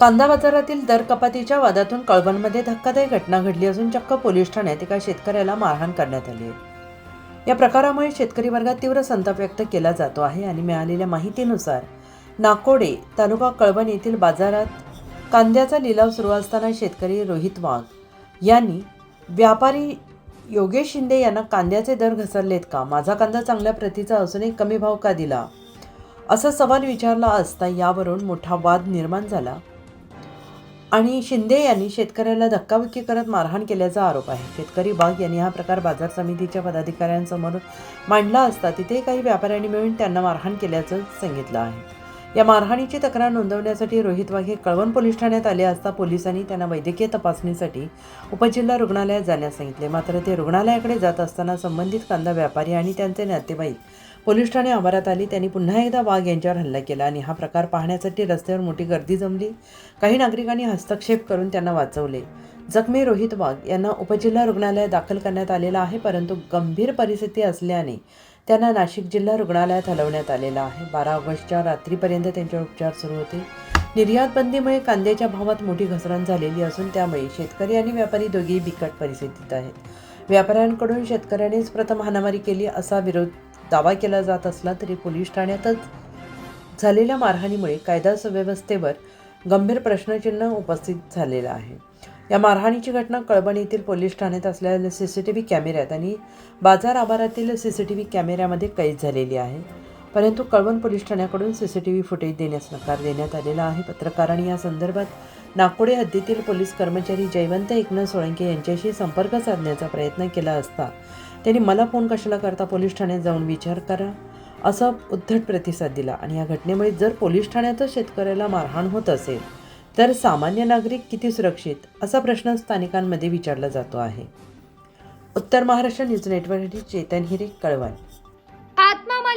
कांदा बाजारातील दर कपातीच्या वादातून कळवणमध्ये धक्कादायक घटना घडली असून चक्क पोलीस ठाण्यात एका शेतकऱ्याला मारहाण करण्यात आली या प्रकारामुळे शेतकरी वर्गात तीव्र संताप व्यक्त केला जातो आहे आणि मिळालेल्या माहितीनुसार नाकोडे तालुका कळवण येथील बाजारात कांद्याचा लिलाव सुरू असताना शेतकरी रोहित वाघ यांनी व्यापारी योगेश शिंदे यांना कांद्याचे दर घसरलेत का? माझा कांदा चांगल्या प्रतीचा असूनही कमी भाव का दिला? असा सवाल विचारला असता यावरून मोठा वाद निर्माण झाला. आणि शिंदे यांनी शेतकऱ्याला धक्काबुक्की करत मारहाण केल्याचा आरोप आहे. शेतकरी बाग यांनी हा प्रकार बाजार समितीच्या पदाधिकाऱ्यांसमोर मांडला असता तिथे काही व्यापाऱ्यांनी मिळून त्यांना मारहाण केल्याचं सांगितलं आहे. या मारहाणीची तक्रार नोंदवण्यासाठी रोहित वाघ हे कळवण पोलीस ठाण्यात आले असता पोलिसांनी त्यांना वैद्यकीय तपासणीसाठी उपजिल्हा रुग्णालयात जाण्यास सांगितले. मात्र ते रुग्णालयाकडे जात असताना संबंधित कांदा व्यापारी आणि त्यांचे नातेवाईक पोलीस ठाणे आवारात आली. त्यांनी पुन्हा एकदा वाघ यांच्यावर हल्ला केला आणि हा प्रकार पाहण्यासाठी रस्त्यावर मोठी गर्दी जमली. काही नागरिकांनी हस्तक्षेप करून त्यांना वाचवले. जखमी रोहित वाघ यांना उपजिल्हा रुग्णालयात दाखल करण्यात आलेला आहे परंतु गंभीर परिस्थिती असल्याने त्यांना नाशिक जिल्हा रुग्णालयात हलवण्यात आलेला आहे. बारा ऑगस्टच्या रात्रीपर्यंत त्यांच्यावर उपचार सुरू होते. निर्यात बंदीमुळे कांद्याच्या भावात मोठी घसरण झालेली असून त्यामुळे शेतकरी आणि व्यापारी दोघेही बिकट परिस्थितीत आहेत. व्यापाऱ्यांकडून शेतकऱ्यांनीच प्रथम हाणामारी केली असा विरोध दावा केला जात असला तरी पोलीस ठाण्यातच झालेल्या मारहाणीमुळे कायदा सुव्यवस्थेवर गंभीर प्रश्नचिन्ह उपस्थित झालेलं आहे. या मारहाणीची घटना कळवण येथील पोलीस ठाण्यात असलेल्या सी सी टी व्ही कॅमेऱ्यात आणि बाजार आवारातील सी सी टी व्ही कॅमेऱ्यामध्ये कैद झालेली आहे. परंतु Kalwan police ठाण्याकडून C C T V footage देण्यास नकार देण्यात आलेला आहे. पत्रकारांनी या संदर्भात नागपुडे हद्दीतील पोलीस कर्मचारी जयवंत एकनाथ सोळंके यांच्याशी संपर्क साधण्याचा प्रयत्न केला असता त्यांनी मला फोन कशाला करता पोलीस ठाण्यात जाऊन विचार करा असा उद्धट प्रतिसाद दिला. आणि या घटनेमुळे जर पोलीस ठाण्यातच शेतकऱ्याला मारहाण होत असेल तर सामान्य नागरिक किती सुरक्षित असा प्रश्न स्थानिकांमध्ये विचारला जातो आहे. उत्तर महाराष्ट्र न्यूज नेटवर्कसाठी चेतन हिरे कळवण.